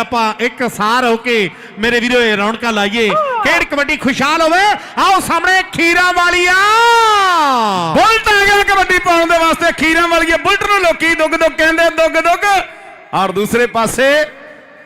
ਆਪਾਂ ਇੱਕ ਸਾਰ ਹੋ ਕੇ ਮੇਰੇ ਵੀਰੋ, ਇਹ ਰੌਣਕਾਂ ਲਾਈਏ। ਖੇਡ ਕਬੱਡੀ ਖੁਸ਼ਹਾਲ ਹੋਵੇ। ਆਓ ਸਾਹਮਣੇ ਖੀਰਾ ਵਾਲੀਆ। ਬੁਲਟ ਆ ਗਿਆ ਕਬੱਡੀ ਪਾਉਣ ਦੇ ਵਾਸਤੇ। ਖੀਰਾਂ ਵਾਲੀਏ ਬੁਲਟ ਨੂੰ ਲੋਕੀ ਦੁੱਗ ਦੁੱਗ ਕਹਿੰਦੇ, ਦੁੱਗ ਦੁੱਗ। ਔਰ ਦੂਸਰੇ ਪਾਸੇ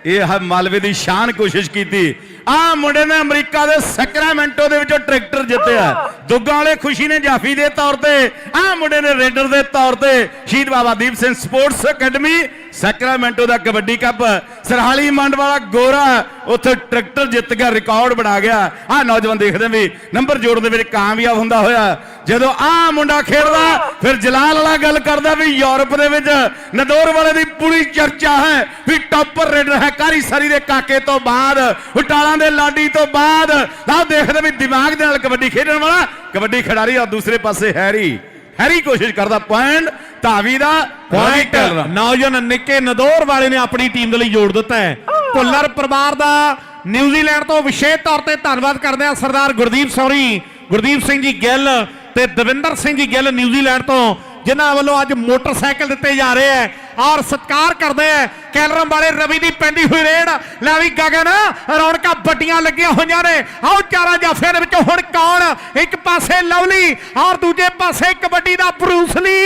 ਇਹ ਹ- ਮਾਲਵੇ ਦੀ ਸ਼ਾਨ ਕੋਸ਼ਿਸ਼ ਕੀਤੀ। ਆ ਮੁੰਡੇ ਨੇ ਅਮਰੀਕਾ ਦੇ ਸੈਕਰਾਮੈਂਟੋ ਦੇ ਵਿੱਚੋਂ ਟਰੈਕਟਰ ਜਿੱਤਿਆ। ਦੁੱਗਾਂ ਵਾਲੇ ਖੁਸ਼ੀ ਨੇ ਜਾਫੀ ਦੇ ਤੌਰ ਤੇ। ਆ ਮੁੰਡੇ ਨੇ ਰੇਡਰ ਦੇ ਤੌਰ ਤੇ Shaheed Baba Deep Singh sports academy Sacramento ਦਾ ਕਬੱਡੀ ਕੱਪ, ਸਰਹਾਲੀ ਮੰਡ ਵਾਲਾ ਗੋਰਾ ਉੱਥੇ ਟਰੈਕਟਰ ਜਿੱਤ ਗਿਆ, ਰਿਕਾਰਡ ਬਣਾ ਗਿਆ। ਆ ਨੌਜਵਾਨ ਦੇਖਦੇ ਵੀ ਨੰਬਰ ਜੋੜ ਦੇ ਵਿੱਚ ਕਾਮਯਾਬ ਹੁੰਦਾ ਹੋਇਆ। ਜਦੋਂ ਆ ਮੁੰਡਾ ਖੇਡਦਾ, ਫਿਰ ਜਲਾਲ ਵਾਲਾ ਗੱਲ ਕਰਦਾ ਵੀ ਯੂਰਪ ਦੇ ਵਿੱਚ ਨਦੌਰ ਵਾਲੇ ਦੀ ਪੂਰੀ ਚਰਚਾ ਹੈ ਵੀ ਟੌਪਰ ਰੇਡਰ ਹੈ ਕਾਰੀ ਸਾਰੀ ਦੇ ਕਾਕੇ ਤੋਂ ਬਾਅਦ ਉਟਾਲਾਂ ਦੇ ਲਾਡੀ ਤੋਂ ਬਾਅਦ। ਆਹ ਦੇਖਦੇ ਵੀ ਦਿਮਾਗ ਦੇ ਨਾਲ ਕਬੱਡੀ ਖੇਡਣ ਵਾਲਾ, ਕਬੱਡੀ ਖਿਡਾਰੀ ਔਰ ਦੂਸਰੇ ਪਾਸੇ ਹੈਰੀ। ਹੈਰੀ ਕੋਸ਼ਿਸ਼ ਕਰਦਾ ਪੁਆਇੰਟ ਧਾਵੀ ਦਾ ਪੁਆਇੰਟ ਨੌਜਵਾਨ ਨਿੱਕੇ ਨਦੌਰ ਵਾਲੇ ਨੇ ਆਪਣੀ ਟੀਮ ਦੇ ਲਈ ਜੋੜ ਦਿੱਤਾ ਹੈ। ਭੁੱਲਰ ਪਰਿਵਾਰ ਦਾ ਨਿਊਜ਼ੀਲੈਂਡ ਤੋਂ ਵਿਸ਼ੇਸ਼ ਤੌਰ ਤੇ ਧੰਨਵਾਦ ਕਰਦੇ ਆ ਸਰਦਾਰ ਗੁਰਦੀਪ ਸੌਰੀ ਗੁਰਦੀਪ ਸਿੰਘ ਜੀ ਗਿੱਲ ਤੇ ਦਵਿੰਦਰ ਸਿੰਘ ਜੀ ਗਿੱਲ ਨਿਊਜ਼ੀਲੈਂਡ ਤੋਂ ਜਿਨ੍ਹਾਂ ਵੱਲੋਂ ਅੱਜ ਮੋਟਰਸਾਈਕਲ ਦਿੱਤੇ ਜਾ ਰਹੇ ਹੈ। ਔਰ ਸਤਿਕਾਰ ਕਰਦੇ ਆ। ਕੈਲਰਮ ਵਾਲੇ ਰਵੀ ਦੀ ਪੈਂਦੀ ਹੋਈ ਰੇਡ। ਲੈ ਵੀ ਗਗਨ, ਰੌਣਕਾਂ ਵੱਡੀਆਂ ਲੱਗੀਆਂ ਹੋਈਆਂ ਨੇ। ਆਓ ਚਾਰਾਂ ਜਾਫਿਆਂ ਦੇ ਵਿੱਚੋਂ ਹੁਣ ਕੌਣ ਇੱਕ ਪਾਸੇ ਲਵਲੀ ਔਰ ਦੂਜੇ ਪਾਸੇ ਕਬੱਡੀ ਦਾ ਬਰੂਸਲੀ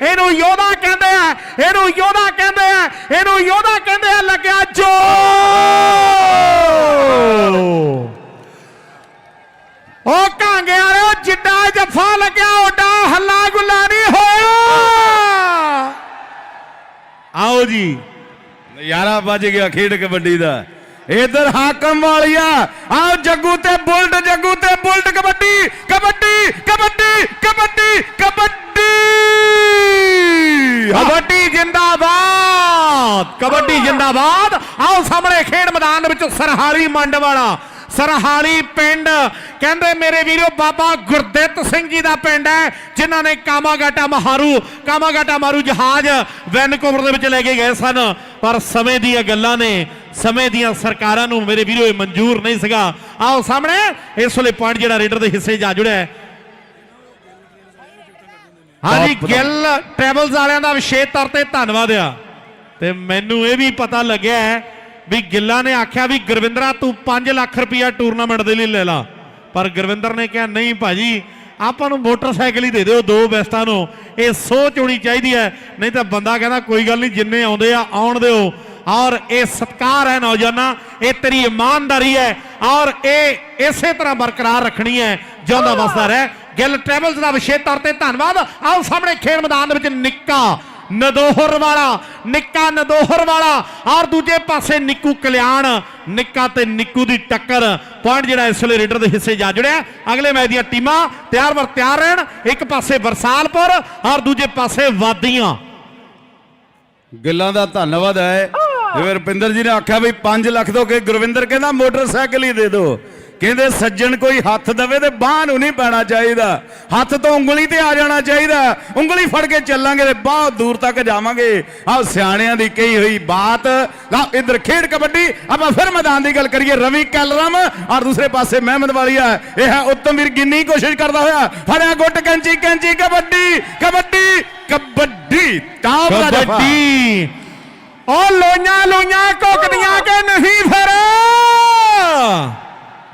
ਇਹਨੂੰ ਯੋਧਾ ਕਹਿੰਦੇ ਆ, ਇਹਨੂੰ ਯੋਧਾ ਕਹਿੰਦੇ ਆ, ਇਹਨੂੰ ਯੋਧਾ ਕਹਿੰਦੇ ਆ, ਲੱਗਿਆ ਜੋ ਉਹ ਕਾਂਗੇ ਵਾਲਿਓ ਜਿੱਡਾ ਜੱਫਾ ਲੱਗਿਆ ਓਡਾ ਹੱਲਾ ਗੁੱਲਾ ਨਹੀਂ ਹੋਇਆ ਆਓ ਜੀ। ਨਜ਼ਾਰਾ ਵੱਜ ਗਿਆ ਖੇਡ ਕਬੱਡੀ ਦਾ। ਇਧਰ ਹਾਕਮ ਵਾਲੀਆ ਆਓ ਜੱਗੂ ਤੇ ਬੁਲਟ ਜੱਗੂ ਤੇ ਬੁਲਟ ਕਬੱਡੀ ਕਬੱਡੀ ਕਬੱਡੀ ਕਬੱਡੀ ਕਬੱਡੀ। ਕਬੱਡੀ ਜਿੰਦਾਬਾਦ ਕਬੱਡੀ ਜਿੰਦਾਬਾਦ। ਆਓ ਸਾਹਮਣੇ ਖੇਡ ਮੈਦਾਨ ਦੇ ਵਿੱਚ ਸਰਹਾਲੀ ਮੰਡ ਵਾਲਾ ਸਰਹਾਲੀ ਪਿੰਡ ਕਹਿੰਦੇ ਮੇਰੇ ਵੀਰੋ ਬਾਬਾ ਗੁਰਦਿੱਤ ਸਿੰਘ ਜੀ ਦਾ ਪਿੰਡ ਹੈ ਜਿਨ੍ਹਾਂ ਨੇ ਕਾਮਾਗਾਟਾ ਮਹਾਰੂ ਕਾਮਾਗਾਟਾ ਮਾਰੂ ਜਹਾਜ਼ ਵੈਨਕੂਵਰ ਦੇ ਵਿੱਚ ਲੈ ਕੇ ਗਏ ਸਨ। ਪਰ ਸਮੇਂ ਦੀਆਂ ਗੱਲਾਂ ਨੇ ਸਮੇਂ ਦੀਆਂ ਸਰਕਾਰਾਂ ਨੂੰ ਮੇਰੇ ਵੀਰੋ ਇਹ ਮਨਜ਼ੂਰ ਨਹੀਂ ਸੀਗਾ। ਆਓ ਸਾਹਮਣੇ ਇਸ ਵੇਲੇ ਪੁਆਇੰਟ ਜਿਹੜਾ ਰੇਡਰ ਦੇ ਹਿੱਸੇ ਜਾ ਜੁੜਿਆ ਹਾਂਜੀ ਗਿੱਲ ਟਰੈਵਲਸ ਵਾਲਿਆਂ ਦਾ ਵਿਸ਼ੇਸ਼ ਤੌਰ ਤੇ ਧੰਨਵਾਦ ਆ। ਤੇ ਮੈਨੂੰ ਇਹ ਵੀ ਪਤਾ ਲੱਗਿਆ ਵੀ ਗਿੱਲਾ ਨੇ ਆਖਿਆ ਵੀ ਗੁਰਵਿੰਦਰਾ ਤੂੰ 5 ਲੱਖ ਰੁਪਇਆ ਟੂਰਨਾਮੈਂਟ ਦੇ ਲਈ ਲੈ ਲਾ। ਪਰ ਗੁਰਵਿੰਦਰ ਨੇ ਕਿਹਾ, ਨਹੀਂ ਭਾਜੀ, ਆਪਾਂ ਨੂੰ ਮੋਟਰਸਾਈਕਲ ਹੀ ਦੇ ਦਿਓ ਦੋ ਬੈਸਟਾਂ ਨੂੰ। ਇਹ ਸੋਚ ਹੋਣੀ ਚਾਹੀਦੀ ਹੈ। ਨਹੀਂ ਤਾਂ ਬੰਦਾ ਕਹਿੰਦਾ, ਕੋਈ ਗੱਲ ਨਹੀਂ, ਜਿੰਨੇ ਆਉਂਦੇ ਆ, ਆਉਣ ਦਿਓ। ਔਰ ਇਹ ਸਤਕਾਰ ਹੈ ਨੌਜਵਾਨਾਂ, ਇਹ ਤੇਰੀ ਇਮਾਨਦਾਰੀ ਹੈ। ਔਰ ਇਹ ਇਸੇ ਤਰ੍ਹਾਂ ਬਰਕਰਾਰ ਰੱਖਣੀ ਹੈ, ਜਿਉਂਦਾ ਵਸਦਾ ਰਹਿ। ਗਿੱਲ ਟਰੈਵਲਸ ਦਾ ਵਿਸ਼ੇਸ਼ ਤੌਰ ਤੇ ਧੰਨਵਾਦ। ਆਓ ਸਾਹਮਣੇ ਖੇਡ ਮੈਦਾਨ ਦੇ ਵਿੱਚ ਨਿੱਕਾ ਨਦੋਹਰ ਵਾਲਾ ਨਿੱਕਾ ਨਦੋਹਰ ਵਾਲਾ ਔਰ ਦੂਜੇ ਪਾਸੇ ਨਿੱਕੂ ਕਲਿਆਣ ਨਿੱਕਾ ਤੇ ਨਿੱਕੂ ਦੀ ਟੱਕਰ। ਪੁਆਇੰਟ ਜਿਹੜਾ ਇਸ ਵੇਲੇ ਰੇਡਰ ਦੇ ਹਿੱਸੇ ਜਾ ਜੁੜਿਆ। ਅਗਲੇ ਮੈਚ ਦੀਆਂ ਟੀਮਾਂ ਤਿਆਰ ਵਰ ਤਿਆਰ ਰਹਿਣ। ਇੱਕ ਪਾਸੇ ਬਰਸਾਲਪੁਰ ਔਰ ਦੂਜੇ ਪਾਸੇ ਵਾਦੀਆਂ। ਗੱਲਾਂ ਦਾ ਧੰਨਵਾਦ ਹੈ। ਜਿਵੇਂ ਰੁਪਿੰਦਰ ਜੀ ਨੇ ਆਖਿਆ ਵੀ 5 ਲੱਖ ਦੋ ਕਿ ਗੁਰਵਿੰਦਰ ਕਹਿੰਦਾ ਮੋਟਰਸਾਈਕਲ ਹੀ ਦੇ ਦਿਓ। ਕਹਿੰਦੇ ਸੱਜਣ ਕੋਈ ਹੱਥ ਦਵੇ ਤੇ ਬਾਹ ਨੂੰ ਨਹੀਂ ਪੈਣਾ ਚਾਹੀਦਾ। ਹੱਥ ਤੋਂ ਉਂਗਲੀ ਤੇ ਆ ਜਾਣਾ ਚਾਹੀਦਾ। ਉਂਗਲੀ ਫੜ ਕੇ ਚੱਲਾਂਗੇ ਤੇ ਬਹੁਤ ਦੂਰ ਤੱਕ ਜਾਵਾਂਗੇ। ਆਹ ਸਿਆਣਿਆਂ ਦੀ ਕਹੀ ਹੋਈ ਬਾਤ। ਲਓ ਇਧਰ ਖੇਡ ਕਬੱਡੀ ਆਪਾਂ ਫਿਰ ਮੈਦਾਨ ਦੀ ਗੱਲ ਕਰੀਏ। ਰਵੀ ਕੈਲਰਮ ਔਰ ਦੂਸਰੇ ਪਾਸੇ ਮਹਿਮਦ ਵਾਲੀਆ। ਇਹ ਹੈ ਉੱਤਮ ਵੀਰ ਗਿੰਨੀ ਕੋਸ਼ਿਸ਼ ਕਰਦਾ ਹੋਇਆ। ਫੜਿਆ ਗੁੱਟ ਕੈਂਚੀ ਕੈਂਚੀ ਕਬੱਡੀ ਕਬੱਡੀ ਕਬੱਡੀ ਟਾਪ ਦਾ। ਕਬੱਡੀ ਉਹ ਲੋਈਆਂ ਲੋਈਆਂ ਘੁੱਕਦੀਆਂ ਕਿ ਨਹੀਂ ਫਿਰ।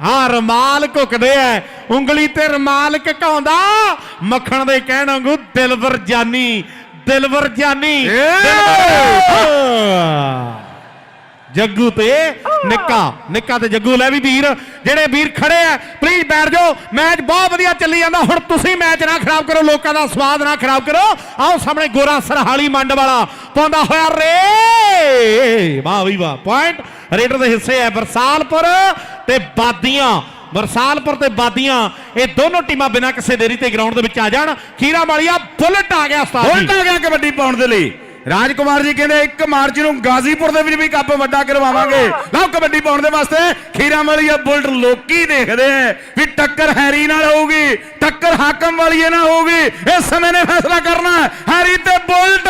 ਹਾਂ ਰਮਾਲ ਘੁੱਕਦੇ ਐ। ਉਂਗਲੀ ਤੇ ਰਮਾਲ ਘਕਾਉਂਦਾ। ਮੱਖਣ ਦੇ ਕਹਿਣ ਵਾਂਗੂ ਦਿਲਵਰ ਜਾਨੀ ਦਿਲਵਰ ਜਾਨੀ। ਜੱਗੂ ਤੇ ਨਿੱਕਾ ਨਿੱਕਾ ਤੇ ਜੱਗੂ ਲੈ ਵੀ ਵੀਰ ਜਿਹੜੇ ਵੀਰ ਖੜੇ ਆ ਪਲੀਜ਼ ਬੈਠ ਜਾਓ। ਮੈਚ ਬਹੁਤ ਵਧੀਆ ਚੱਲੀ ਜਾਂਦਾ। ਹੁਣ ਤੁਸੀਂ ਮੈਚ ਨਾ ਖਰਾਬ ਕਰੋ ਲੋਕਾਂ ਦਾ ਸਵਾਦ ਨਾ ਖਰਾਬ ਕਰੋ। ਆਓ ਸਾਹਮਣੇ ਗੋਰਾ ਸਰਹਾਲੀ ਮੰਡ ਵਾਲਾ। ਪਾਉਂਦਾ ਹੋਇਆ ਰੇ ਵਾਹ ਵੀ ਵਾਹ ਪੁਆਇੰਟ ਰੇਡਰ ਦੇ ਹਿੱਸੇ ਹੈ ਬਰਸਾਲਪੁਰ। ਤੇ ਬਾਦੀਆਂ ਬਰਸਾਲਪੁਰ ਤੇ ਬਾਦੀਆਂ, ਇਹ ਦੋਨੋਂ ਟੀਮਾਂ ਬਿਨਾਂ ਕਿਸੇ ਦੇਰੀ ਤੇ ਗਰਾਊਂਡ ਦੇ ਵਿੱਚ ਆ ਜਾਣ। ਖੀਰਾ ਵਾਲੀਆ ਬੁਲਟ ਆ ਗਿਆ ਉਸਤਾਦ ਜੀ। ਉਲਟ ਆ ਗਿਆ ਕਬੱਡੀ ਪਾਉਣ ਦੇ ਲਈ। ਰਾਜਕੁਮਾਰ ਜੀ ਕਹਿੰਦੇ 1 ਮਾਰਚ ਨੂੰ ਗਾਜ਼ੀਪੁਰ ਦੇ ਵਿੱਚ ਵੀ ਕੱਪ ਵੱਡਾ ਕਰਵਾਵਾਂਗੇ। ਲਓ ਕਬੱਡੀ ਪਾਉਣ ਦੇ ਵਾਸਤੇ ਖੀਰਾ ਵਾਲੀ ਬੁਲਟ ਲੋਕੀ ਦੇਖਦੇ ਆ ਵੀ ਟੱਕਰ ਹੈਰੀ ਨਾਲ ਹੋਊਗੀ, ਟੱਕਰ ਹਾਕਮ ਵਾਲੀਏ ਨਾਲ ਹੋਊਗੀ। ਇਸ ਸਮੇਂ ਨੇ ਫੈਸਲਾ ਕਰਨਾ ਹੈਰੀ ਤੇ ਬੁਲਟ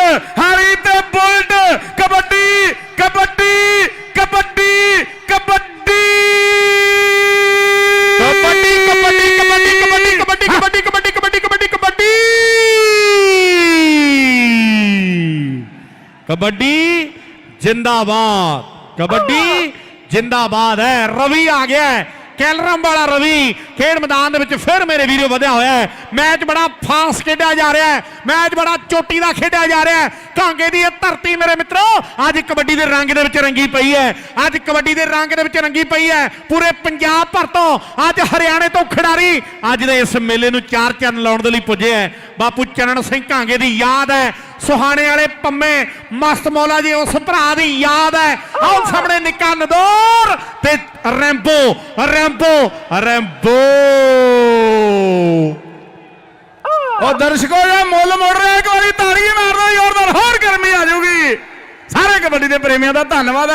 ਕਬੱਡੀ ਜਿੰਦਾਬਾਦ। ਕਬੱਡੀ ਜਿੰਦਾਬਾਦ ਹੈ। ਰਵੀ ਆ ਗਿਆ ਕੈਲਰਮ ਵਾਲਾ ਰਵੀ ਖੇਡ ਮੈਦਾਨ ਦੇ ਵਿੱਚ ਫਿਰ ਮੇਰੇ ਵੀਰੋ ਵਧਿਆ ਹੋਇਆ ਹੈ। ਮੈਚ ਬੜਾ ਫਾਸਟ ਖੇਡਿਆ ਜਾ ਰਿਹਾ ਹੈ। ਮੈਚ ਬੜਾ ਚੋਟੀ ਦਾ ਖੇਡਿਆ ਜਾ ਰਿਹਾ ਹੈ। ਕਾਂਗੇ ਦੀ ਇਹ ਧਰਤੀ ਮੇਰੇ ਮਿੱਤਰੋ, ਅੱਜ ਕਬੱਡੀ ਦੇ ਰੰਗ ਦੇ ਵਿੱਚ ਰੰਗੀ ਪਈ ਹੈ। ਅੱਜ ਕਬੱਡੀ ਦੇ ਰੰਗ ਦੇ ਵਿੱਚ ਰੰਗੀ ਪਈ ਹੈ। ਪੂਰੇ ਪੰਜਾਬ ਭਰ ਤੋਂ ਅੱਜ ਹਰਿਆਣੇ ਤੋਂ ਖਿਡਾਰੀ ਅੱਜ ਦੇ ਇਸ ਮੇਲੇ ਨੂੰ ਚਾਰ ਚੰਨ ਲਾਉਣ ਦੇ ਲਈ ਪੁੱਜੇ ਹੈ। ਬਾਪੂ ਚਰਨ ਸਿੰਘ ਕਾਂਗੇ ਦੀ ਯਾਦ ਹੈ। ਸੁਹਾਣੇ ਵਾਲੇ ਪੰਮੇ ਮਸਤ ਮੌਲਾ ਜੀ ਉਸ ਭਰਾ ਦੀ ਯਾਦ ਹੈ। ਆਹ। ਸਾਹਮਣੇ ਨਿੱਕਾ ਨਦੌਰ ਤੇ ਰੈਂਬੋ ਰੈਂਬੋ ਰੈਂਬੋ। ਉਹ ਦਰਸ਼ਕੋ ਇਹ ਮੁੱਲ ਮੋੜ ਰਿਹਾ ਇੱਕ ਵਾਰੀ ਤਾੜੀ ਮਾਰ ਦਿਓ ਜ਼ੋਰਦਾਰ ਹੋਰ ਗਰਮੀ ਆ ਜਾਊਗੀ। ਸਾਰੇ ਕਬੱਡੀ ਦੇ ਪ੍ਰੇਮੀਆਂ ਦਾ ਧੰਨਵਾਦ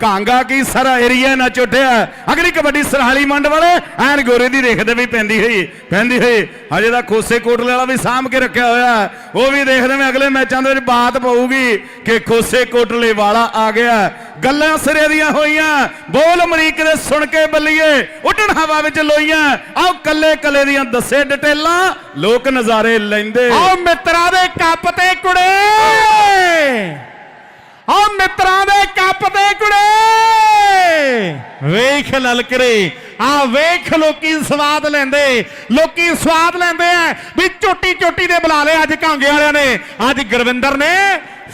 ਕਾਂਗਾ ਕੀ ਸਾਰਾ ਏਰੀਆ ਨਾ ਚੁੱਟਿਆ। ਅਗਲੀ ਕਬੱਡੀ ਸਰਹਾਲੀ ਮੰਡ ਵਾਲੇ, ਐਨ ਗੋਰੇ ਦੀ ਰੇਖ ਵੀ ਪੈਂਦੀ ਹੋਈ ਪੈਂਦੀ ਹੋਈ। ਹਜੇ ਦਾ ਖੋਸੇ ਕੋਟਲੇ ਵਾਲਾ ਵੀ ਸਾਂਭ ਕੇ ਰੱਖਿਆ ਹੋਇਆ। ਉਹ ਵੀ ਦੇਖਦੇ ਮੈਂ ਅਗਲੇ ਮੈਚਾਂ ਦੇ ਵਿੱਚ ਬਾਤ ਪਊਗੀ ਕਿ ਖੋਸੇ ਕੋਟਲੇ ਵਾਲਾ ਆ ਗਿਆ। ਗੱਲਾਂ ਸਿਰੇ ਦੀਆਂ ਹੋਈਆਂ। ਬੋਲ ਅਮਰੀਕ ਦੇ ਸੁਣ ਕੇ ਬੱਲੀਏ, ਉੱਡਣ ਹਵਾ ਵਿੱਚ ਲੋਈਆਂ। ਆਓ ਕੱਲੇ ਕੱਲੇ ਦੀਆਂ ਦੱਸੇ ਡਿਟੇਲਾਂ, ਲੋਕ ਨਜ਼ਾਰੇ ਲੈਂਦੇ। ਆਹ ਮਿੱਤਰਾਂ ਦੇ ਕੱਪ ਤੇ ਕੁੜੇ! ਆਹ ਮਿੱਤਰਾਂ ਦੇ ਕੱਪ ਦੇ ਕੁੜੇ। ਵੇਖ ਲਲਕਰੇ ਆ ਵੇਖ ਲੋਕੀ ਸਵਾਦ ਲੈਂਦੇ, ਲੋਕੀ ਸਵਾਦ ਲੈਂਦੇ ਆ ਵੀ ਝੋਟੀ ਝੋਟੀ ਦੇ ਬੁਲਾ ਲਏ ਅੱਜ ਕਾਂਗੇ ਵਾਲਿਆਂ ਨੇ। ਅੱਜ ਗੁਰਵਿੰਦਰ ਨੇ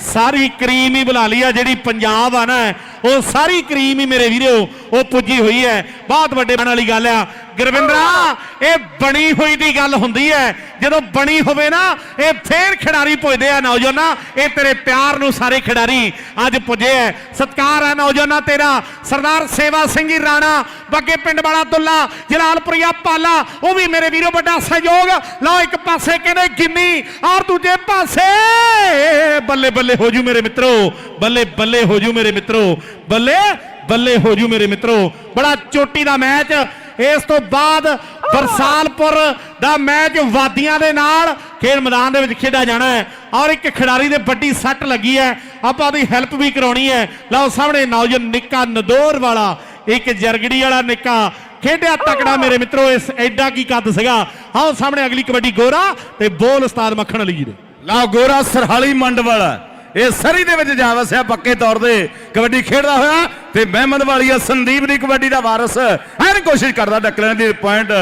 ਸਾਰੀ ਕਰੀਮ ਹੀ ਬੁਲਾ ਲਈ ਆ, ਜਿਹੜੀ ਪੰਜਾਬ ਆ ਨਾ, ਉਹ ਸਾਰੀ ਕਰੀਮ ਹੀ ਮੇਰੇ ਵੀਰੋ, ਉਹ ਪੁੱਜੀ ਹੋਈ ਹੈ। ਬਹੁਤ ਵੱਡੇ ਬਣ ਵਾਲੀ ਗੱਲ ਆ। ਗੁਰਵਿੰਦਰਾ, ਇਹ ਬਣੀ ਹੋਈ ਦੀ ਗੱਲ ਹੁੰਦੀ ਹੈ। ਜਦੋਂ ਬਣੀ ਹੋਵੇ ਨਾ, ਇਹ ਫੇਰ ਖਿਡਾਰੀ ਪੁੱਜਦੇ ਆ ਨੌਜਵਾਨਾ। ਇਹ ਤੇਰੇ ਪਿਆਰ ਨੂੰ ਸਾਰੇ ਖਿਡਾਰੀ ਅੱਜ ਪੁੱਜੇ ਐ। ਸਤਕਾਰ ਹੈ ਨੌਜਵਾਨਾ ਤੇਰਾ। ਸਰਦਾਰ ਸੇਵਾ ਸਿੰਘ ਜੀ, ਰਾਣਾ, ਬੱਗੇ ਪਿੰਡ ਵਾਲਾ ਦੁੱਲਾ, ਜਲਾਲਪੁਰੀਆ ਪਾਲਾ, ਉਹ ਵੀ ਮੇਰੇ ਵੀਰੋ ਵੱਡਾ ਸਹਿਯੋਗ। ਲਓ ਇੱਕ ਪਾਸੇ ਕਹਿੰਦੇ ਗਿੰਨੀ ਔਰ ਦੂਜੇ ਪਾਸੇ। ਬੱਲੇ ਬੱਲੇ ਹੋ ਜੂ ਮੇਰੇ ਮਿੱਤਰੋ, ਬੱਲੇ ਬੱਲੇ ਹੋ ਜੂ ਮੇਰੇ ਮਿੱਤਰੋ, ਬੱਲੇ ਬੱਲੇ ਹੋ ਜੂ ਮੇਰੇ ਮਿੱਤਰੋ। ਬੜਾ ਚੋਟੀ ਦਾ ਮੈਚ ਇਸ ਤੋਂ ਬਾਅਦ ਬਰਸਾਲਪੁਰ ਦਾ ਮੈਚ ਵਾਦੀਆਂ ਦੇ ਨਾਲ ਖੇਡ ਮੈਦਾਨ ਦੇ ਵਿੱਚ ਖੇਡਿਆ ਜਾਣਾ ਹੈ। ਔਰ ਇੱਕ ਖਿਡਾਰੀ ਦੇ ਵੱਡੀ ਸੱਟ ਲੱਗੀ ਹੈ। ਆਪਾਂ ਉਹਦੀ ਹੈਲਪ ਵੀ ਕਰਾਉਣੀ ਹੈ। ਲਓ ਸਾਹਮਣੇ ਨੌਜਵਾਨ ਨਿੱਕਾ ਨਦੋਰ ਵਾਲਾ, ਇੱਕ ਜਰਗੜੀ ਵਾਲਾ ਨਿੱਕਾ ਖੇਡਿਆ ਤਕੜਾ ਮੇਰੇ ਮਿੱਤਰੋ, ਇਸ ਐਡਾ ਕੀ ਕੱਦ ਸੀਗਾ। ਆਓ ਸਾਹਮਣੇ ਅਗਲੀ ਕਬੱਡੀ ਗੋਰਾ ਤੇ ਬੋਲ ਉਸਤਾਦ ਮੱਖਣ ਅਲੀ ਜੀ ਦੇ ਲਓ ਗੋਰਾ ਸਰਹਾਲੀ ਮੰਡ ਵਾਲਾ। ਇਹ ਸਰੀ ਦੇ ਵਿੱਚ ਜਾ ਵਸਿਆ ਪੱਕੇ ਤੌਰ ਤੇ। ਕਬੱਡੀ ਖੇਡਦਾ ਹੋਇਆ ਤੇ ਮਹਿਮਦ ਵਾਲੀਆ ਸੰਦੀਪ ਦੀ ਕਬੱਡੀ ਦਾ ਵਾਰਸ। ਐਨ ਕੋਸ਼ਿਸ਼ ਕਰਦਾ ਡੱਕਣ ਦੀ ਪੁਆਇੰਟ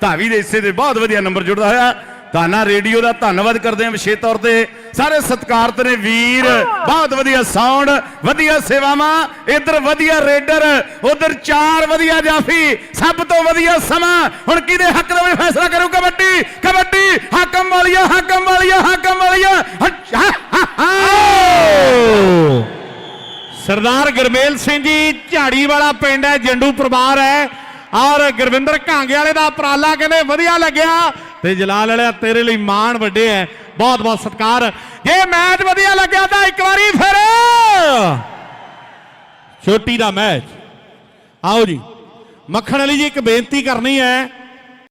ਧਾਵੀ ਦੇ ਹਿੱਸੇ ਦੇ ਬਹੁਤ ਵਧੀਆ ਨੰਬਰ ਜੁੜਦਾ ਹੋਇਆ। ਤਾਨਾ ਰੇਡੀਓ ਦਾ ਧੰਨਵਾਦ ਕਰਦੇ ਹਾਂ ਵਿਸ਼ੇਸ਼ ਤੌਰ ਤੇ। ਸਾਰੇ ਸਤਿਕਾਰਤ ਨੇ ਵੀਰ। ਬਹੁਤ ਵਧੀਆ ਸਾਊਂਡ ਵਧੀਆ ਸੇਵਾਵਾਂ। ਇੱਧਰ ਵਧੀਆ ਰੇਡਰ, ਉਧਰ ਚਾਰ ਵਧੀਆ ਜਾਫੀ। ਸਭ ਤੋਂ ਵਧੀਆ ਸਮਾਂ। ਹੁਣ ਕਿਹਦੇ ਹੱਕ ਦਾ ਫੈਸਲਾ ਕਰੂ ਕਬੱਡੀ? ਕਬੱਡੀ, ਹਾਕਮ ਵਾਲੀਆ ਹਾਕਮ ਵਾਲੀਆ ਹਾਕਮ ਵਾਲੀਆ। ਸਰਦਾਰ ਗੁਰਮੇਲ ਸਿੰਘ ਜੀ, ਝਾੜੀ ਵਾਲਾ ਪਿੰਡ ਹੈ, ਜੰਡੂ ਪਰਿਵਾਰ ਹੈ। ਔਰ ਗੁਰਵਿੰਦਰ ਘਾਂਗੇ ਵਾਲੇ ਦਾ ਉਪਰਾਲਾ ਕਹਿੰਦੇ ਵਧੀਆ ਲੱਗਿਆ। ਤੇ ਜਲਾਲ ਵਾਲਿਆ, ਤੇਰੇ ਲਈ ਮਾਣ ਵੱਡੇ ਹੈ ਬਹੁਤ ਬਹੁਤ ਸਤਿਕਾਰ। ਜੇ ਮੈਚ ਵਧੀਆ ਲੱਗਿਆ ਤਾਂ ਇੱਕ ਵਾਰੀ ਫਿਰ ਛੋਟੀ ਦਾ ਮੈਚ। ਆਓ ਜੀ, ਮੱਖਣ ਵਾਲੀ ਜੀ ਇੱਕ ਬੇਨਤੀ ਕਰਨੀ ਹੈ।